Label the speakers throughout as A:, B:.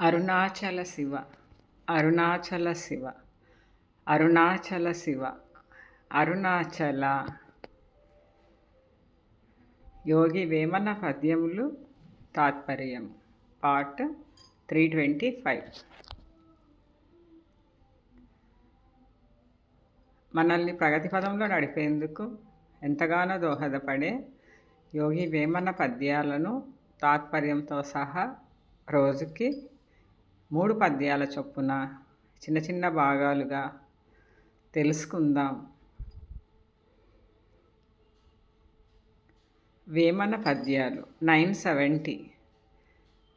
A: అరుణాచల శివ అరుణాచల శివ అరుణాచల శివ అరుణాచల. యోగి వేమన పద్యములు తాత్పర్యం. Part three twenty five. మనల్ని ప్రగతి పదంలో నడిపేందుకు ఎంతగానో దోహదపడే యోగి వేమన పద్యాలను తాత్పర్యంతో సహా రోజుకి మూడు పద్యాల చొప్పున చిన్న చిన్న భాగాలుగా తెలుసుకుందాం. వేమన పద్యాలు నైన్ సెవెంటీ.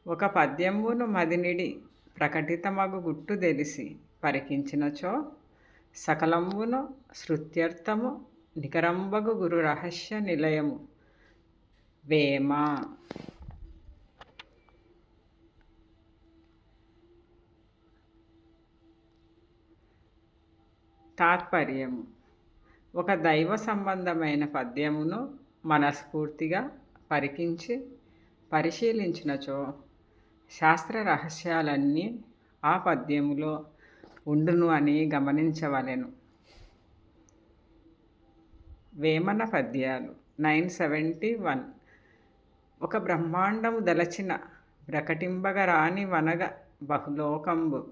A: ఒక పద్యమును మదినిడి ప్రకటితమగు గుట్టు తెలిసి పరికించినచో సకలంబును శృత్యర్థము నికరంబగు గురు రహస్య నిలయము. వేమ తాత్పర్యము. ఒక దైవ సంబంధమైన పద్యమును మనస్ఫూర్తిగా పరికించి పరిశీలించినచో శాస్త్ర రహస్యాలన్నీ ఆ పద్యములో ఉండును అని గమనించవలెను. వేమన పద్యాలు నైన్ సెవెంటీ వన్. ఒక బ్రహ్మాండము దలచిన ప్రకటింపగరాని వనగ బహులోకంబు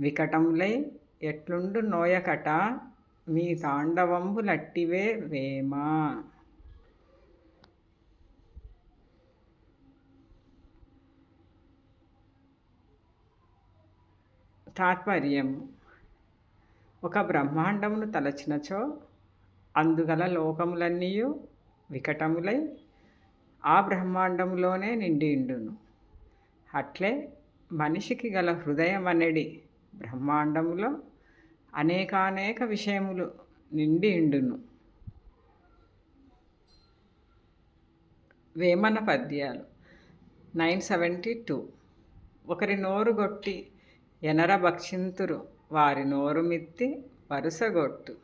A: వికటములై ఎట్లుండు నోయకట? మీ తాండవంబులట్టివే వేమ? తాత్పర్యం. ఒక బ్రహ్మాండమును తలచినచో అందుగల లోకములన్నీ వికటములై ఆ బ్రహ్మాండములోనే నిండిండును అట్లే మనిషికి గల హృదయం అనేది బ్రహ్మాండములో అనేకానేక విషయములు నిండి ఇండును. వేమన పద్యాలు. Nine seventy two. ఒకరి నోరు ఎనరభక్షింతురు ఎనర వారి నోరు మిత్తి వరుసగొట్టు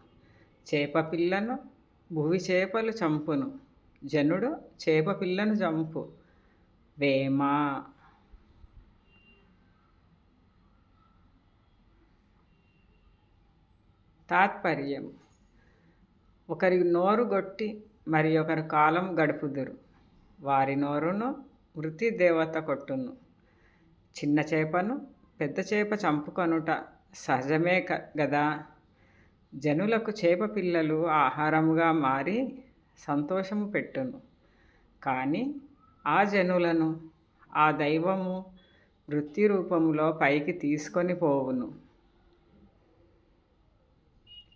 A: చేప పిల్లను భువి చేపలు చంపును. జనుడు చేప పిల్లను చంపు. వేమా తాత్పర్యం. ఒకరి నోరు గొట్టి మరి ఒకరు కాలం గడుపుదురు. వారి నోరును వృత్తి దేవత కొట్టును. చిన్న చేపను పెద్ద చేప చంపుకొనుట సహజమే గదా? జనులకు చేప పిల్లలు ఆహారముగా మారి సంతోషము పెట్టును. కానీ ఆ జనులను ఆ దైవము వృత్తి రూపములో పైకి తీసుకొని పోవును.